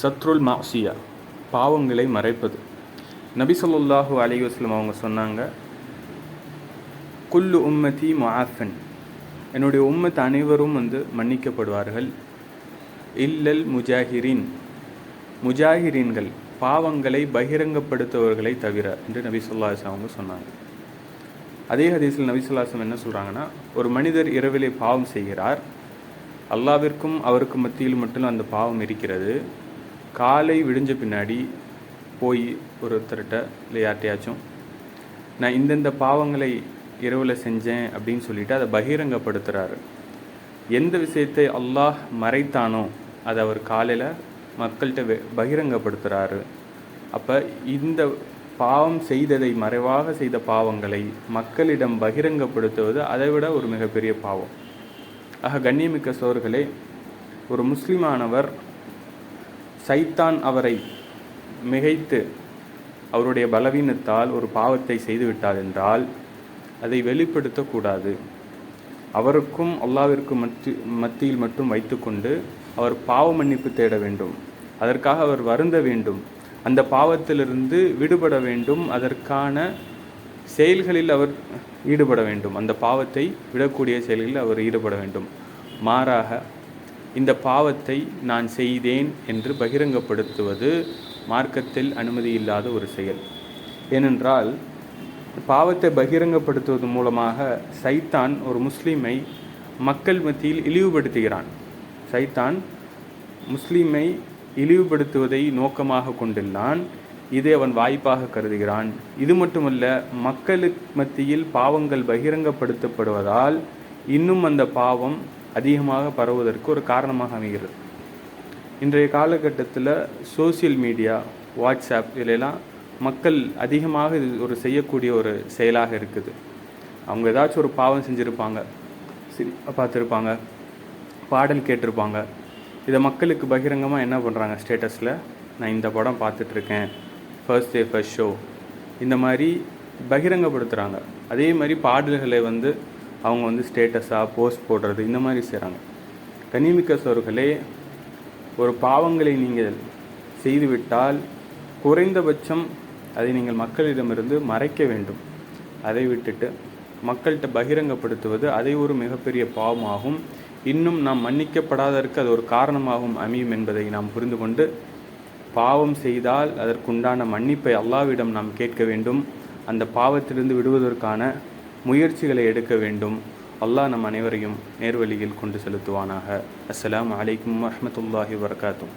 சத்ருல் மாசியா பாவங்களை மறைப்பது. நபி ஸல்லல்லாஹு அலைஹி அவங்க சொன்னாங்க குல்லு உம்மதி மாஃபன் என்னுடைய உம்மத் அனைவரும் வந்து மன்னிக்கப்படுவார்கள். இல்லல் முஜாஹிரின். முஜாஹிரீன்கள் பாவங்களை பகிரங்கப்படுத்துபவர்களை தவிர என்று நபி சொல்லாஸ் அவங்க சொன்னாங்க. அதே ஹதீஸில் நபி சொல்லாசம் என்ன சொல்கிறாங்கன்னா ஒரு மனிதர் இரவிலே பாவம் செய்கிறார். அல்லாவிற்கும் அவருக்கு மத்தியில் மட்டும் அந்த பாவம் இருக்கிறது. காலை விடிஞ்ச பின்னாடி போய் ஒருத்தர்கிட்ட இல்லை யார்ட்டையாச்சும் நான் இந்தந்த பாவங்களை இரவில் செஞ்சேன் அப்படின்னு சொல்லிட்டு அதை பகிரங்கப்படுத்துகிறாரு எந்த விஷயத்தை அல்லாஹ் மறைத்தானோ அதை அவர் காலையில் மக்கள்கிட்ட பகிரங்கப்படுத்துகிறாரு அப்போ இந்த பாவம் செய்ததை மறைவாக செய்த பாவங்களை மக்களிடம் பகிரங்கப்படுத்துவது அதை விட ஒரு மிகப்பெரிய பாவம். ஆக கண்ணியமிக்க சோர்களே ஒரு முஸ்லிமானவர் சைத்தான் அவரை மிகைத்து அவருடைய பலவீனத்தால் ஒரு பாவத்தை செய்துவிட்டார் என்றால் அதை வெளிப்படுத்தக்கூடாது அவருக்கும் அல்லாவிற்கும் மத்தி மத்தியில் மட்டும் வைத்துக்கொண்டு அவர் பாவ மன்னிப்பு தேட வேண்டும். அதற்காக அவர் வருந்த வேண்டும். அந்த பாவத்திலிருந்து விடுபட வேண்டும். அதற்கான செயல்களில் அவர் ஈடுபட வேண்டும். அந்த பாவத்தை விடக்கூடிய செயல்களில் அவர் ஈடுபட வேண்டும். மாறாக இந்த பாவத்தை நான் செய்தேன் என்று பகிரங்கப்படுத்துவது மார்க்கத்தில் அனுமதி இல்லாத ஒரு செயல். ஏனென்றால் பாவத்தை பகிரங்கப்படுத்துவது மூலமாக சைத்தான் ஒரு முஸ்லீமை மக்கள் மத்தியில் இழிவுபடுத்துகிறான். சைத்தான் முஸ்லீமை இழிவுபடுத்துவதை நோக்கமாக கொண்டுள்ளான். இதை அவன் வாய்ப்பாக கருதுகிறான். இது மட்டுமல்ல மக்களுக்கு மத்தியில் பாவங்கள் பகிரங்கப்படுத்தப்படுவதால் இன்னும் அந்த பாவம் அதிகமாக பரவுவதற்கு ஒரு காரணமாக அமைகிறது. இன்றைய காலகட்டத்தில் சோசியல் மீடியா வாட்ஸ்அப் இதிலெல்லாம் மக்கள் அதிகமாக இது ஒரு செய்யக்கூடிய ஒரு செயலாக இருக்குது. அவங்க ஏதாச்சும் ஒரு பாவம் செஞ்சுருப்பாங்க. சரி பார்த்துருப்பாங்க. பாடல் கேட்டிருப்பாங்க. இதை மக்களுக்கு பகிரங்கமாக என்ன பண்ணுறாங்க ஸ்டேட்டஸில் நான் இந்த படம் பார்த்துட்ருக்கேன். ஃபர்ஸ்ட் டே ஃபர்ஸ்ட் ஷோ இந்த மாதிரி பகிரங்கப்படுத்துகிறாங்க அதே மாதிரி பாடல்களை வந்து அவங்க வந்து ஸ்டேட்டஸாக போஸ்ட் போடுறது இந்த மாதிரி செய்கிறாங்க கனிமிக்க சோர்களே ஒரு பாவங்களை நீங்கள் செய்துவிட்டால் குறைந்தபட்சம் அதை நீங்கள் மக்களிடமிருந்து மறைக்க வேண்டும். அதை விட்டுட்டு மக்கள்கிட்ட பகிரங்கப்படுத்துவது அதை ஒரு மிகப்பெரிய பாவமாகும். இன்னும் நாம் மன்னிக்கப்படாததற்கு அது ஒரு காரணமாகவும் அமையும் என்பதை நாம் புரிந்து கொண்டு பாவம் செய்தால் அதற்குண்டான மன்னிப்பை அல்லாவிடம் நாம் கேட்க வேண்டும். அந்த பாவத்திலிருந்து விடுவதற்கான முயற்சிகளை எடுக்க வேண்டும். அல்லாஹ் நம் அனைவரையும் நேர்வழியில் கொண்டு செலுத்துவானாக. அஸ்லாம் வலைக்கம் வரமத்துல்லாஹி வபரகாத்துஹ்.